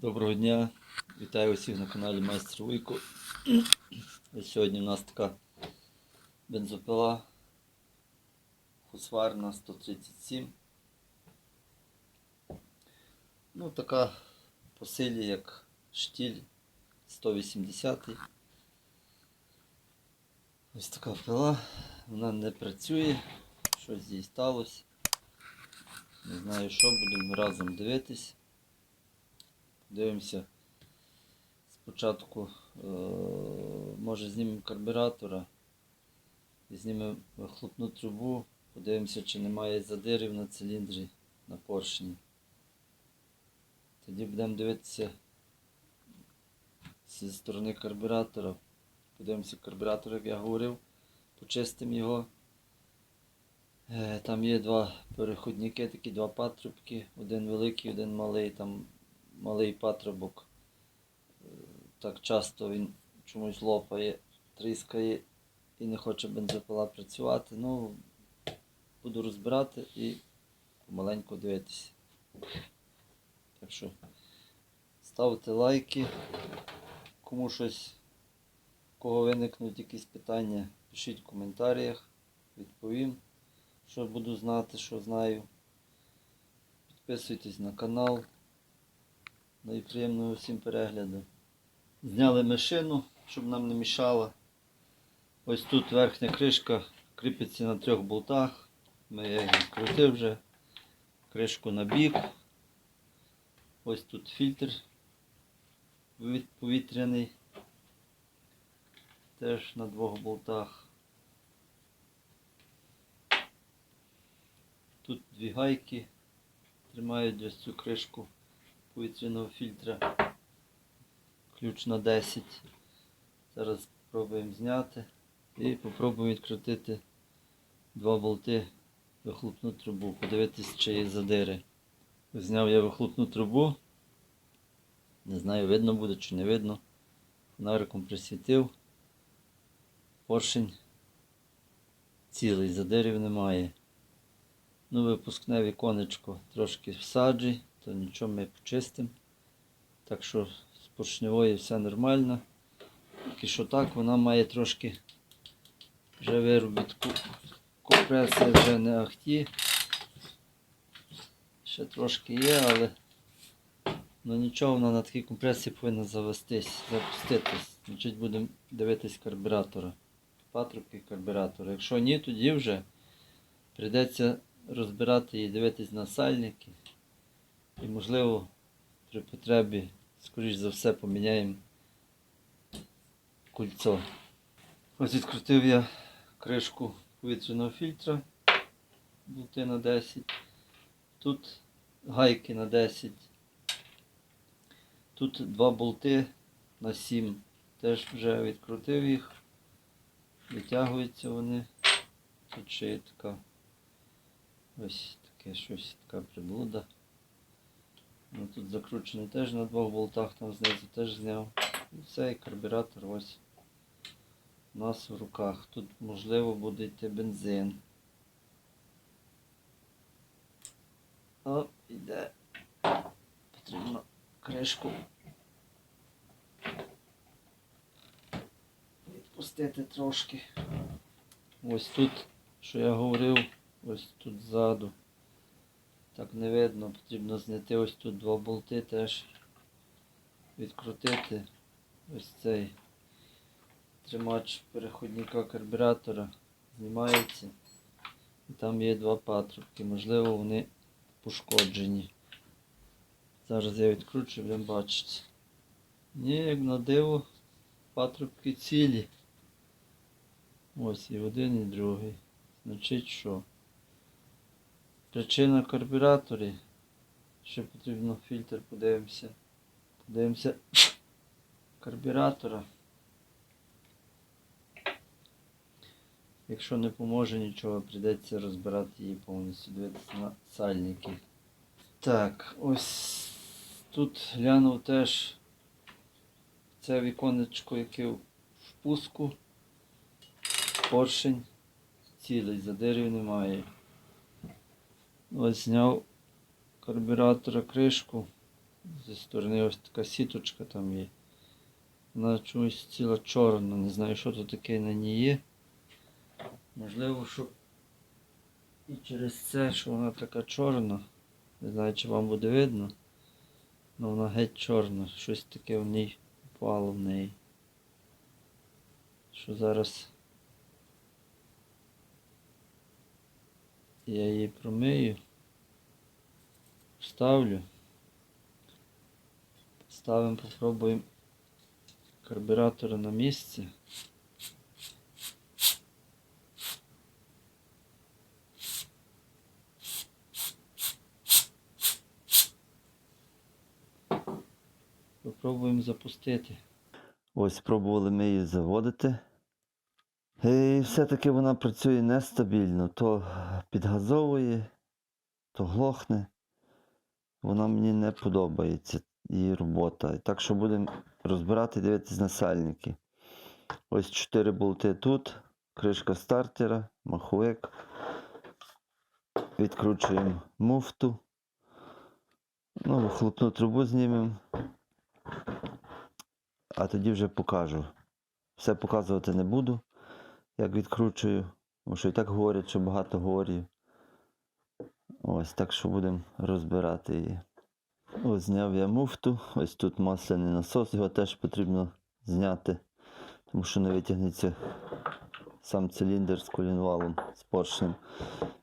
Доброго дня, вітаю усіх на каналі Майстер Вуйко. Сьогодні у нас така бензопила Husqvarna 137. Ну, така по силі, як штіль 180. Ось така пила, вона не працює, щось їй сталося. Не знаю що, будемо разом дивитись. Дивимося. Спочатку е, може знімемо карбюратора знімемо вихлопну трубу, подивимося, чи немає задирів на циліндрі на поршні. Тоді будемо дивитися зі сторони карбюратора. Подивимося карбюратор, як я говорив, почистимо його. Е, Там є два переходники, такі два патрубки, один великий, один малий. Там малий патрубок. е, Так часто він чомусь лопає, тріскає і не хоче бензопила працювати. Ну, буду розбирати і помаленьку дивитися. Так що ставте лайки. Кому щось, кого виникнуть якісь питання, пишіть в коментарях, відповім, що буду знати, що знаю. Підписуйтесь на канал. Ну і приємного всім перегляду. Зняли машину, щоб нам не мішала. Ось тут верхня кришка кріпиться на трьох болтах. Ми я її крутив вже. Кришку на бік. Ось тут фільтр повітряний. Теж на двох болтах. Тут дві гайки тримають ось цю кришку повітряного фільтра. Ключ на 10. Зараз спробуємо зняти і попробуємо відкрутити два болти вихлопну трубу, подивитись, чи є задири. Зняв я вихлопну трубу. Не знаю, видно буде чи не видно. Фонариком присвітив. Поршень цілий, задирів немає. Ну, випускне віконечко трошки всаджуй, то нічого ми почистимо. Так що з поршневої все нормально. Тільки що так, вона має трошки вже виробітку. Компресія вже не ахті. Ще трошки є, але ну нічого вона на такій компресії повинна завестись, запуститись. Значить будемо дивитись карбюратора. Патрубки карбюратора. Якщо ні, тоді вже прийдеться розбирати і дивитись на сальники. І можливо при потребі, скоріш за все, поміняємо кульцо. Ось відкрутив я кришку повітряного фільтра. Болти на 10. Тут гайки на 10. Тут два болти на 7. Теж вже відкрутив їх. Витягуються вони. Тут ще є така ось таке щось, така приблуда. Ну, тут закручений теж на двох болтах, там знизу теж зняв. І все, і карбюратор ось у нас в руках. Тут можливо буде йти бензин. О, іде. Потрібно кришку відпустити трошки. Ось тут, що я говорив, ось тут ззаду. Так не видно, потрібно зняти ось тут два болти теж. Відкрутити ось цей тримач переходника карбюратора. Знімається. І там є два патрубки. Можливо, вони пошкоджені. Зараз я відкручу, будемо бачити. Ні, як на диво, патрубки цілі. Ось і один, і другий. Значить що? Причина карбюраторі. Ще потрібно фільтр, подивимося. Подивимося карбюратора. Якщо не поможе нічого, прийдеться розбирати її повністю, дивитися на сальники. Так, ось тут глянув теж це віконечко, яке в впуску. Поршень цілий, задирів немає. Ось зняв карбюратора кришку. зі сторони ось така сіточка там є. Вона чомусь ціла чорна, не знаю, що тут таке на ній є. Можливо, що і через це, що вона така чорна. Не знаю, чи вам буде видно. але вона геть чорна. Щось таке в ній впало в неї. Що зараз я її промию. Ставлю. Ставимо, попробуємо карбюратора на місце. Попробуємо запустити. Ось спробували ми її заводити. І все-таки вона працює нестабільно. То підгазовує, то глохне. Вона мені не подобається, її робота. Так що будемо розбирати дивитися на сальники. Ось 4 болти тут, кришка стартера, маховик. Відкручуємо муфту. Ну, вихлопну трубу знімемо. А тоді вже покажу. Все показувати не буду, як відкручую. Тому що і так що багато говорю. Ось так що будемо розбирати її. Ось зняв я муфту. Ось тут масляний насос, його теж потрібно зняти, тому що не витягнеться сам циліндр з колінвалом, з поршнем.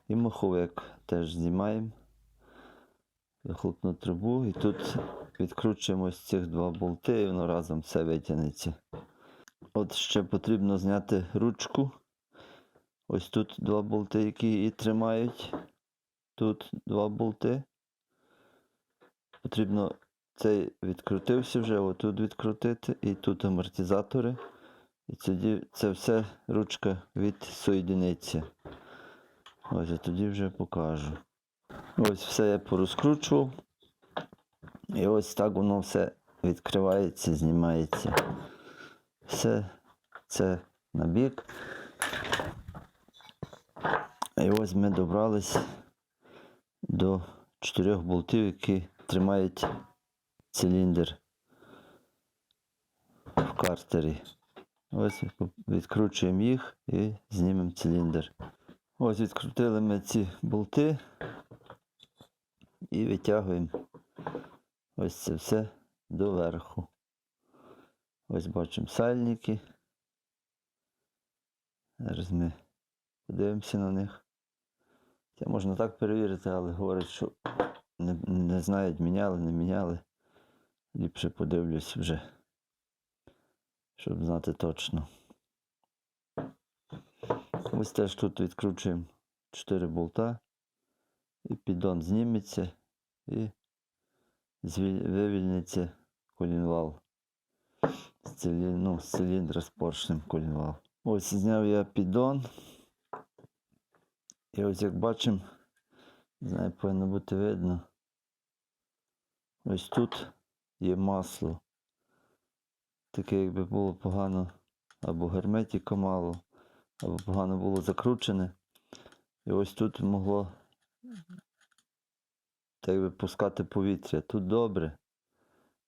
І маховик теж знімаємо. Вихлопну трубу і тут відкручуємо ось цих два болти і воно разом все витягнеться. От ще потрібно зняти ручку. Ось тут два болти, які її тримають. Тут два болти. Потрібно цей відкрутився вже, отут відкрутити, і тут амортизатори. І тоді це все ручка відсоєдиниться. Ось я тоді вже покажу. Ось все я порозкручував. І ось так воно все відкривається, знімається. Все це на бік. І ось ми добрались до чотирьох болтів, які тримають циліндр в картері. Ось відкручуємо їх і знімемо циліндр. Ось відкрутили ми ці болти і витягуємо ось це все доверху. Ось бачимо сальники. Зараз ми подивимося на них. Це можна так перевірити, але говорять, що не, не знають, міняли, не міняли. Ліпше подивлюсь вже, щоб знати точно. Ось теж тут відкручуємо 4 болта, і піддон зніметься і вивільниться колінвал. З, ну, з циліндра з поршнем колінвал. Ось зняв я піддон. І ось як бачимо, не повинно бути видно. Ось тут є масло. Таке, якби було погано, або герметика мало, або погано було закручене. І ось тут могло так якби пускати повітря. Тут добре.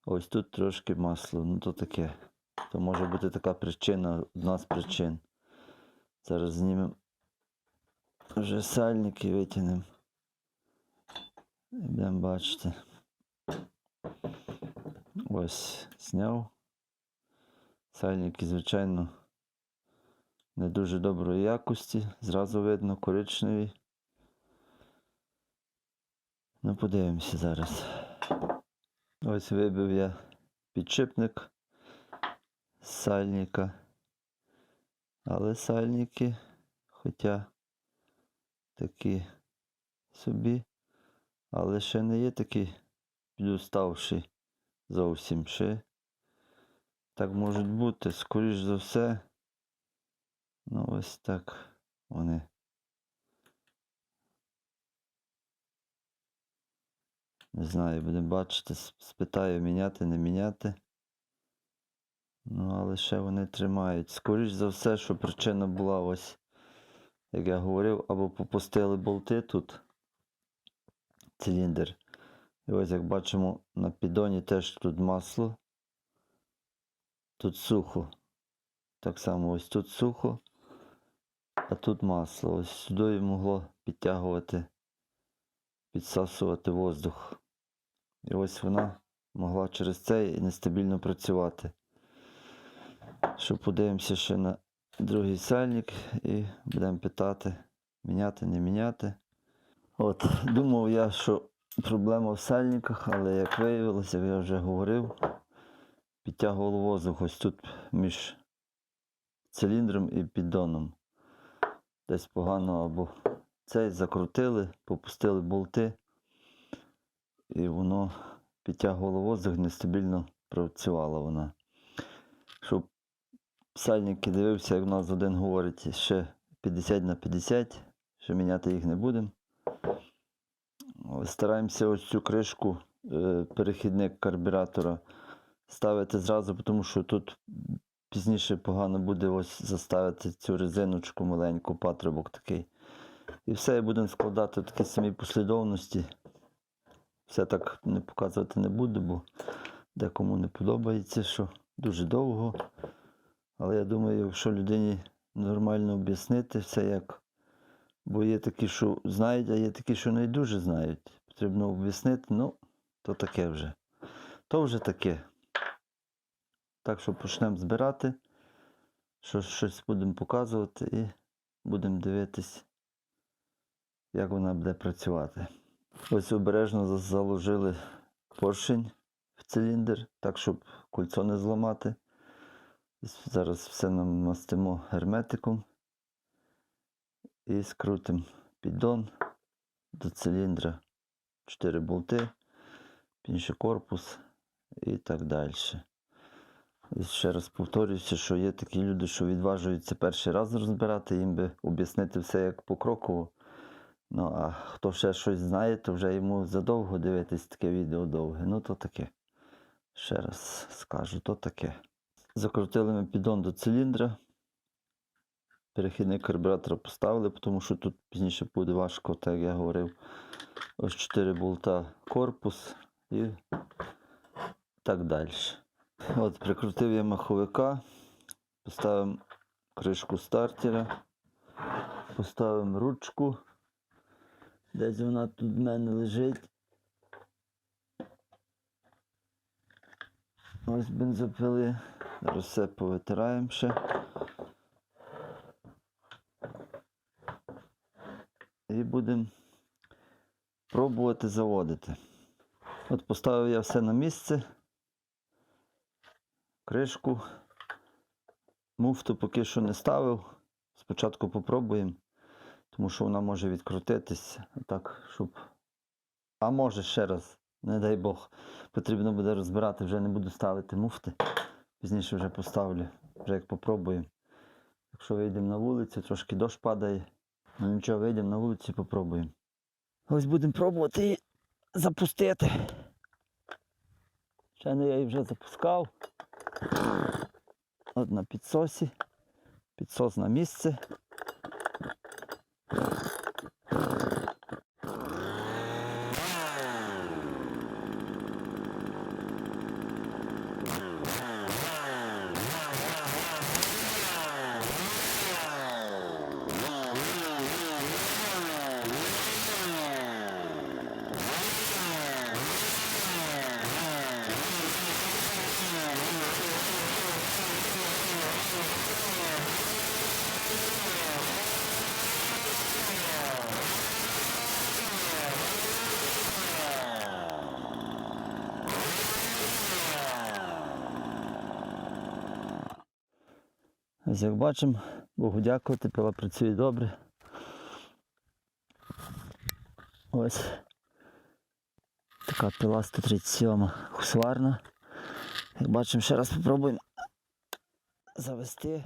Ось тут трошки масло. Ну то таке. То може бути така причина, одна з причин. Зараз знімемо вже сальники витягнемо. І будемо бачити. Ось зняв. Сальники, звичайно, не дуже доброї якості. Зразу видно коричневі. Ну, подивимося зараз. Ось вибив я підшипник сальника. Але сальники, хоча такі собі, але ще не є такі підуставші зовсім ще. Так можуть бути, скоріш за все. Ну ось так вони. Не знаю, будемо бачити, спитаю міняти, не міняти. Ну, але ще вони тримають. Скоріш за все, що причина була ось, як я говорив, або попустили болти тут, циліндр, І ось як бачимо, на піддоні теж тут масло. Тут сухо. Так само ось тут сухо, а тут масло. Ось сюди могло підтягувати, підсасувати воздух. І ось вона могла через це і нестабільно працювати. Що подивимося ще на другий сальник і будемо питати, міняти, не міняти. От, думав я, що проблема в сальниках, але як виявилося, я вже говорив, підтягував воздух ось тут між циліндром і піддоном. Десь погано або цей закрутили, попустили болти, і воно підтягувало воздух, нестабільно працювала вона. Щоб сальники дивився, як в нас один говорить, ще 50 на 50, що міняти їх не будемо. Стараємося ось цю кришку, е, перехідник карбюратора ставити зразу, тому що тут пізніше погано буде ось заставити цю резиночку маленьку, патрубок такий. І все, і будемо складати в такій самій послідовності. Все так не показувати не буду, бо декому не подобається, що дуже довго. Але я думаю, якщо людині нормально об'яснити все як. Бо є такі, що знають, а є такі, що не дуже знають. Потрібно об'яснити, ну, то таке вже. То вже таке. Так що почнемо збирати, що щось будемо показувати і будемо дивитись, як вона буде працювати. Ось обережно заложили поршень в циліндр, так, щоб кольцо не зламати. Зараз все намастимо герметиком і скрутимо піддон до циліндра. Чотири болти, пінший корпус і так далі. І ще раз повторюся, що є такі люди, що відважуються перший раз розбирати, їм би об'яснити все як покроково. Ну, а хто ще щось знає, то вже йому задовго дивитись таке відео довге. Ну, то таке. Ще раз скажу, то таке. Закрутили ми піддон до циліндра. Перехідник карбюратора поставили, тому що тут пізніше буде важко, так як я говорив. Ось 4 болта корпус і так далі. От, прикрутив я маховика, поставимо кришку стартера, поставимо ручку. Десь вона тут в мене лежить. Ось бензопили. Зараз все повитираємо ще. І будемо пробувати заводити. От поставив я все на місце. Кришку. Муфту поки що не ставив. Спочатку попробуємо, тому що вона може відкрутитись. Так, щоб. А може ще раз, не дай Бог. Потрібно буде розбирати, вже не буду ставити муфти. Пізніше вже поставлю, вже як попробуємо. Якщо вийдемо на вулицю, трошки дощ падає. Ну нічого, вийдемо на вулицю і попробуємо. Ось будемо пробувати її запустити. Ще не я її вже запускав. От на підсосі. Підсос на місце. Ось як бачимо, Богу дякувати, пила працює добре. Ось така пила 137 хусварна. Як бачимо, ще раз спробуємо завести.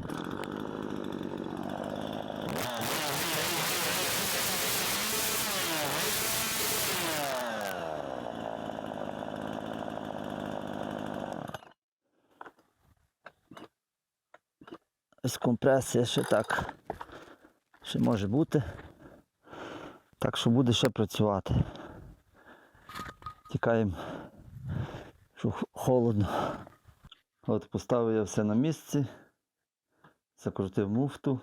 Ось компресія ще так. Ще може бути. Так що буде ще працювати. Тікаємо, що холодно. От поставив я все на місці, закрутив муфту,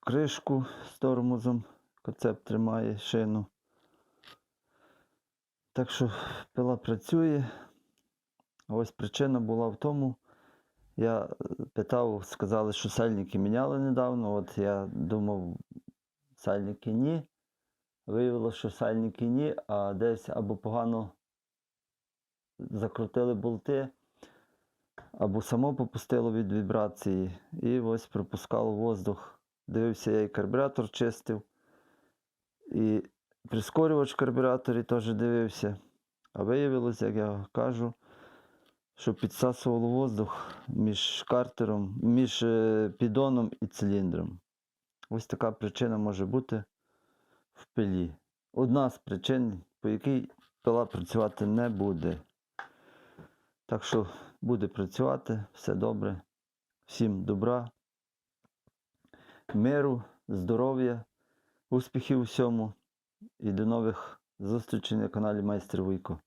кришку з тормозом, концепт тримає шину. Так що пила працює. Ось причина була в тому, я е, питав, сказали, що сальники міняли недавно. От я думав, сальники ні. Виявилося, що сальники ні, а десь або погано закрутили болти, або само попустило від вібрації. І ось пропускало воздух. Дивився, я і карбюратор чистив, і прискорювач в карбюраторі теж дивився. А виявилося, як я кажу, що підсасувало воздух між картером, між е, піддоном і циліндром. Ось така причина може бути в пилі. Одна з причин, по якій пила працювати не буде. Так що буде працювати, все добре. Всім добра, миру, здоров'я, успіхів у всьому і до нових зустрічей на каналі Майстер Вуйко.